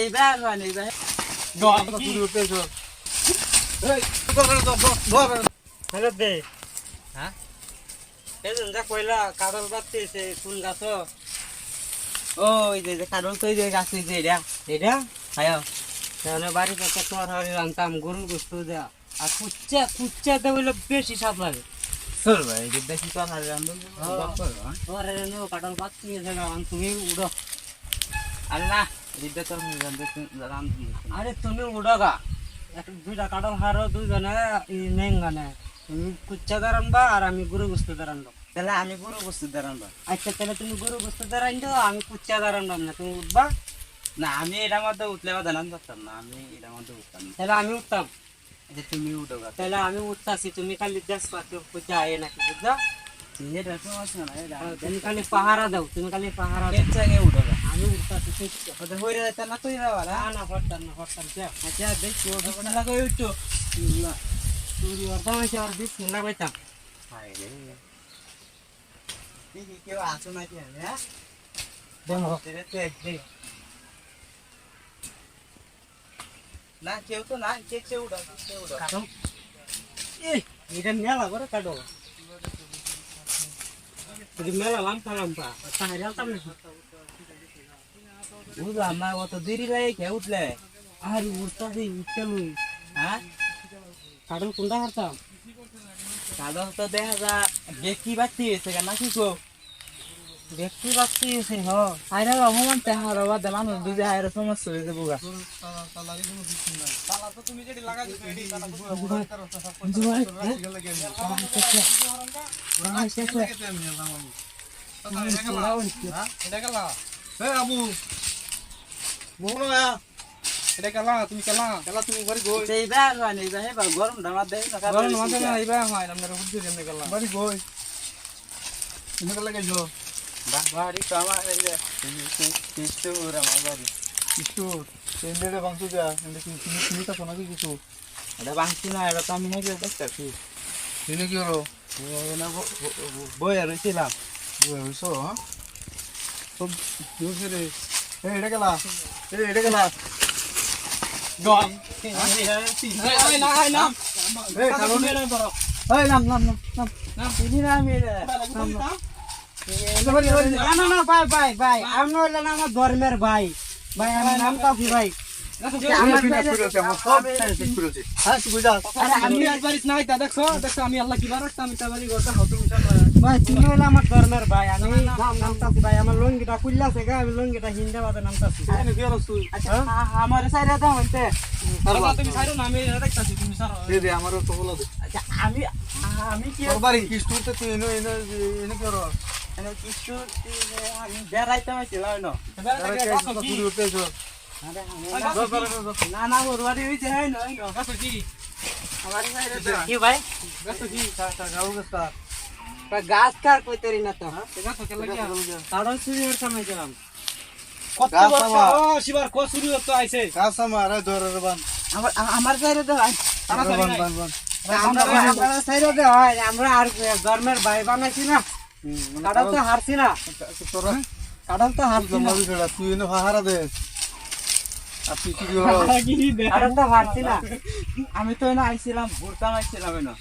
এইবার মানে এইবার হ্যালো দে হ্যাঁ? এই যে কইলা কাদল বাতিছে কোন গাছ। ওই যে কারণ তো যে গাছ যে এটা এটা? হায় তাহলে বাড়িতে তো তোর হারি রান্তাম গরুর গোস্ত দেয়া আর কুচ্চা কুচ্চাতে বলে বেশি স্বাদ লাগে। চল ভাই এটা দেখি তো আর রান্ধন তোর কাদল বাতি এসে গান তুমি উড়ো। আল্লাহ। এটা তোর রান্ধন আরে তুমি উড়গা। দুইটা কাদল হারো দুইজনে নেঙ্গানে। তুমি কুচ্চা দাঁড়ানবা আর আমি গরু গোস্ত দাঁড়ানবা তাহলে আমি বড় বস্তু দাঁড়ান আচ্ছা তাহলে তুমি গরু গোস্ত দাঁড়াইন আমি কুচ্চা দাঁড়ানবাম না তুমি উঠবা? না আমি এটার মধ্যে উঠলে বা জানান পারতাম না আমি এটার মধ্যে উঠতাম তাহলে আমি উঠতাম। আচ্ছা তুমি উঠো তাহলে আমি উঠতাছি তুমি খালি দেশ পাখি কুচ্চা আয়ে নাকি না তুমি খালি পাহারা দাও তুমি খালি পাহারা উঠো গা আমি উঠতাছি ঠিক আছে। ওটা হইরে যাইতে না তুই যাওয়া না না হরতাম না হরতাম যাও আচ্ছা দেখি ওটা কোন লাগে উঠো না তুই হরতাম আছে আর বিশ মিনিট পাইতাম হায় রে দেখি কেউ আসো নাকি হ্যাঁ দেখো না না না বুঝলাম আমার অত দেরি লাগে কে উঠলে আর উঠতাছি উঠতে লুই হ্যাঁ কাটম কোনটা হারতাম কাদল তো দেখা যা দেখি বাচ্চি এসে কেন কি কো দেখতে পাচ্ছি সে হ আরে অপমান তেহার বাদ মানুষ দুজে আয়ের সমস্যা হয়েছে বুগা এইবার হয় না এইবার হেবা গরম ডামার দেয় না বাড়ি তো আমার কিছু আমার বাড়ি। এটা বাংছি না এটা তো আমি হেঁটে দেখতেছি। বই আর রয়েছিলাম ওই নাম নাম নাম নাম চিনি না আমি এটা। নাম, নাম। না না না ভাই ভাই আমার ধর্মের ভাই ভাই আমি আমার আরে আমি ভাই তুমি হইলে আমার ধর্মের ভাই আমি নাম নামতাছি ভাই আমার লঙ্গিটা খুললাছে গা আমি লঙ্গিটা হিন্দে বাদে নামতাছি। আচ্ছা আমার সাইডে দাও হইতে আচ্ছা আমি আমি কি মানে কিছু আমি বেড়াইতে পারছিলাম না? আরে আমি- না না হয় হয় আমার কি ভাই গাছ কার কইতেরি না তো কারণ চুরি হওয়ার সময় গেলাম আমার আমার হয় আমরা হয় আমরা আর ধর্মের ভাই বানাইছি না কাটাল তো হারছি না কাটাল তো হারছি না কাটাল তো হারছি না আমি তো না আইছিলাম ঘুরতাম আইছিলাম না